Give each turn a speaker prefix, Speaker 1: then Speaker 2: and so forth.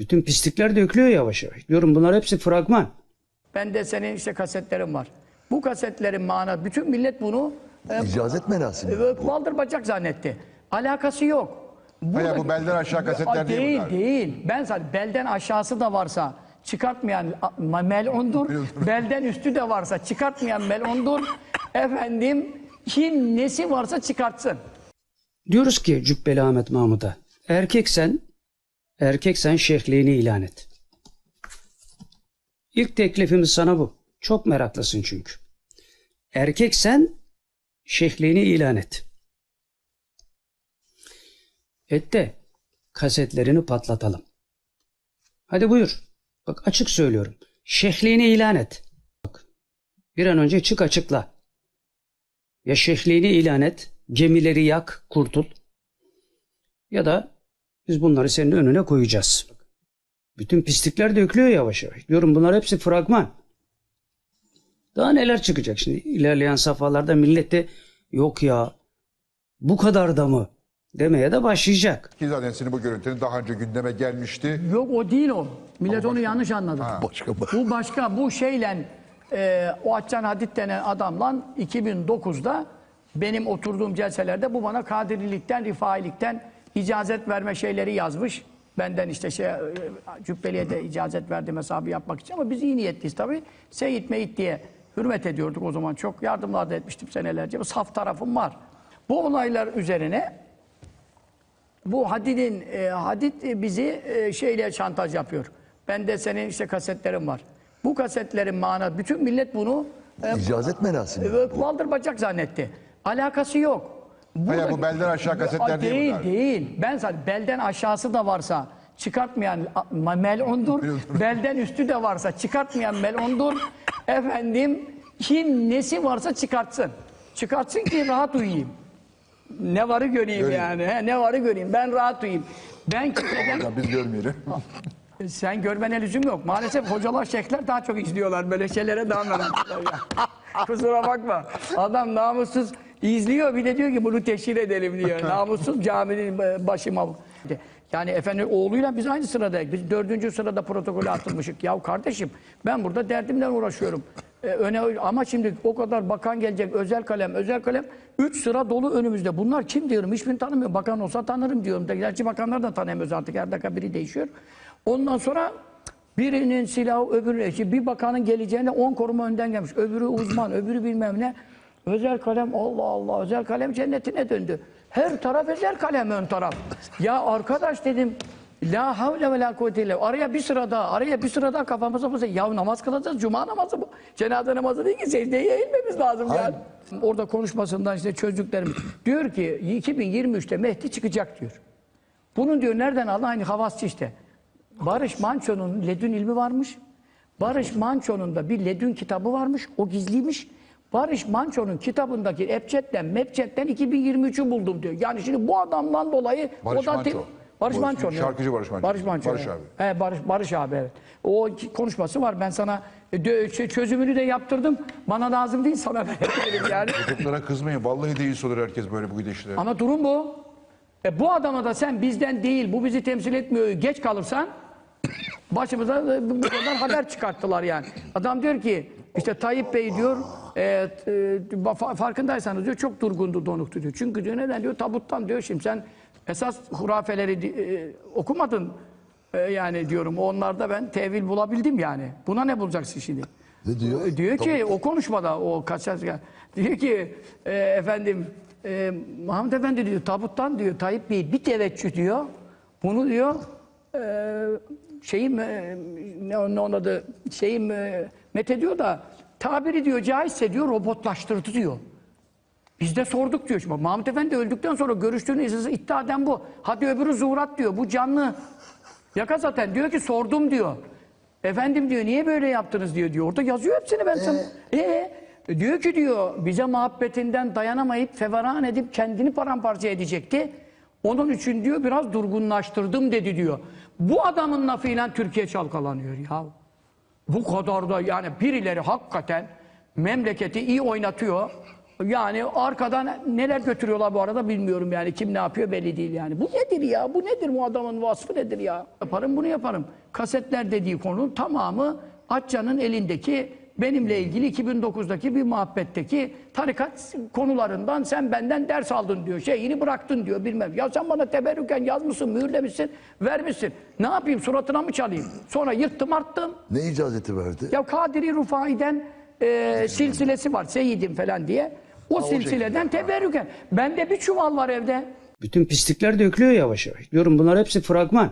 Speaker 1: Bütün pislikler dökülüyor yavaş yavaş. Diyorum bunlar hepsi fragman.
Speaker 2: Ben de senin işte kasetlerin var. Bu kasetlerin mana, bütün millet bunu e,
Speaker 3: İcazet merasimi.
Speaker 2: e, baldır bacak zannetti. Alakası yok.
Speaker 4: Hayır, bu belden aşağı kasetler değil
Speaker 2: değil.
Speaker 4: bunlar.
Speaker 2: Değil, Ben zaten belden aşağısı da varsa çıkartmayan melundur. belden üstü de varsa çıkartmayan melundur. Efendim kim nesi varsa çıkartsın.
Speaker 1: Diyoruz ki Cübbeli Ahmet Mahmud'a erkeksen erkeksen şeyhliğini ilan et. İlk teklifimiz sana bu. Çok meraklısın çünkü. Erkeksen şeyhliğini ilan et. Et de kasetlerini patlatalım. Hadi buyur. Bak açık söylüyorum. Şeyhliğini ilan et. Bak, bir an önce çık açıkla. Ya şeyhliğini ilan et, gemileri yak, kurtul. Ya da biz bunları senin önüne koyacağız. Bütün pislikler dökülüyor yavaş yavaş. Diyorum bunlar hepsi fragman. Daha neler çıkacak şimdi? İlerleyen safhalarda millet de yok ya bu kadar da mı demeye de başlayacak.
Speaker 4: Ki zaten senin bu görüntünün daha önce gündeme gelmişti.
Speaker 2: Yok o değil o. Millet onu yanlış anladı.
Speaker 3: Başka
Speaker 2: Bu başka bu şeyle e, o Açcan Hadid denen adamla 2009'da benim oturduğum celselerde bu bana kadirilikten, rifailikten icazet verme şeyleri yazmış. Benden işte şey e, Cübbeli'ye de icazet verdim hesabı yapmak için ama biz iyi niyetliyiz tabii. Seyit Meyit diye hürmet ediyorduk o zaman. Çok yardımlar da etmiştim senelerce. Saf tarafım var. Bu olaylar üzerine bu Hadid'in e, Hadid bizi e, şeyle şantaj yapıyor. Ben de senin işte kasetlerin var. Bu kasetlerin mana bütün millet bunu e,
Speaker 3: İcazet merasimi.
Speaker 2: e, bacak zannetti. Alakası yok.
Speaker 4: Hayır, bu belden aşağı kasetler değil
Speaker 2: değil.
Speaker 4: bunlar.
Speaker 2: Değil. Ben zaten belden aşağısı da varsa çıkartmayan melundur. belden üstü de varsa çıkartmayan melundur. Efendim kim nesi varsa çıkartsın. Çıkartsın ki rahat uyuyayım. Ne varı göreyim,
Speaker 4: Göreyim.
Speaker 2: yani. He, ne varı göreyim. Ben rahat uyuyayım. Ben kimseden
Speaker 4: Ya biz görmeyelim.
Speaker 2: sen görmene lüzum yok. Maalesef hocalar, şeyhler daha çok izliyorlar. Böyle şeylere daha meraklılar ya. Kusura bakma. Adam namussuz izliyor bir de diyor ki bunu teşhir edelim diyor. Namussuz caminin başıma. Yani efendim oğluyla biz aynı sıradayız. Biz dördüncü sırada protokole atılmışık. Ya kardeşim ben burada derdimden uğraşıyorum. Ee, öne ama şimdi o kadar bakan gelecek özel kalem özel kalem üç sıra dolu önümüzde. Bunlar kim diyorum hiçbirini tanımıyorum. Bakan olsa tanırım diyorum. Gerçi bakanlar da tanımıyoruz artık her dakika biri değişiyor. Ondan sonra birinin silahı öbürü eşi bir bakanın geleceğine on koruma önden gelmiş. Öbürü uzman öbürü bilmem ne. Özel kalem Allah Allah özel kalem cennetine döndü. Her taraf özel kalem ön taraf. Ya arkadaş dedim La havle ve la kuvvete. Araya bir sıra daha, araya bir sıra daha kafamıza mıza. Ya namaz kılacağız, cuma namazı bu. Cenaze namazı değil ki secdeye eğilmemiz lazım ya. Orada konuşmasından işte çözdüklerimiz. diyor ki 2023'te Mehdi çıkacak diyor. Bunun diyor nereden aldı? Aynı havasçı işte. Barış Manço'nun ledün ilmi varmış. Barış Manço'nun da bir ledün kitabı varmış. O gizliymiş. Barış Manço'nun kitabındaki Ebced'den, Mebced'den 2023'ü buldum diyor. Yani şimdi bu adamdan dolayı
Speaker 4: Barış
Speaker 2: o da
Speaker 4: Manço.
Speaker 2: Barış Manço.
Speaker 4: şarkıcı Barış Manço.
Speaker 2: Barış Manço.
Speaker 4: Barış abi.
Speaker 2: He, Barış, Barış abi evet. O konuşması var. Ben sana e, ç- çözümünü de yaptırdım. Bana lazım değil sana verebilirim yani.
Speaker 4: Çocuklara kızmayın. Vallahi değil olur herkes böyle bu gidişle.
Speaker 2: Ama durum bu. E bu adama da sen bizden değil, bu bizi temsil etmiyor, geç kalırsan başımıza e, bu kadar haber çıkarttılar yani. Adam diyor ki işte Tayyip Bey diyor e, e, fa- farkındaysanız diyor çok durgundu donuktu diyor. Çünkü diyor neden diyor tabuttan diyor şimdi sen esas hurafeleri e, okumadın E, yani diyorum onlarda ben tevil bulabildim yani. Buna ne bulacaksın şimdi?
Speaker 3: Ne diyor?
Speaker 2: E, Diyor ki o konuşmada o kaçar diyor ki e, efendim e, Mahmut Efendi diyor tabuttan diyor Tayyip Bey bir teveccüh diyor. Bunu diyor e, şeyim ne onun adı şeyim e, met ediyor da tabiri diyor caizse diyor robotlaştırdı diyor. Biz de sorduk diyor. Şimdi Mahmut Efendi öldükten sonra görüştüğünü esası iddia eden bu. Hadi öbürü zuhurat diyor. Bu canlı. Yaka zaten diyor ki sordum diyor. Efendim diyor niye böyle yaptınız diyor diyor. Orada yazıyor hepsini ben sana. Ee? Diyor ki diyor bize muhabbetinden dayanamayıp feveran edip kendini paramparça edecekti. Onun için diyor biraz durgunlaştırdım dedi diyor. Bu adamın lafıyla Türkiye çalkalanıyor ya. Bu kadar da yani birileri hakikaten memleketi iyi oynatıyor. Yani arkadan neler götürüyorlar bu arada bilmiyorum yani. Kim ne yapıyor belli değil yani. Bu nedir ya? Bu nedir bu adamın vasfı nedir ya? Yaparım bunu yaparım. Kasetler dediği konu tamamı Atça'nın elindeki benimle ilgili 2009'daki bir muhabbetteki tarikat konularından sen benden ders aldın diyor. Şeyini bıraktın diyor bilmem. Ya sen bana teberrüken yazmışsın, mühürlemişsin, vermişsin. Ne yapayım suratına mı çalayım? Sonra yırttım arttım.
Speaker 3: Ne icazeti verdi?
Speaker 2: Ya Kadiri Rufai'den e, silsilesi var. Seyyidim falan diye. O silsileden teberrüken. Bende bir çuval var evde.
Speaker 1: Bütün pislikler dökülüyor yavaş yavaş. Diyorum bunlar hepsi fragman.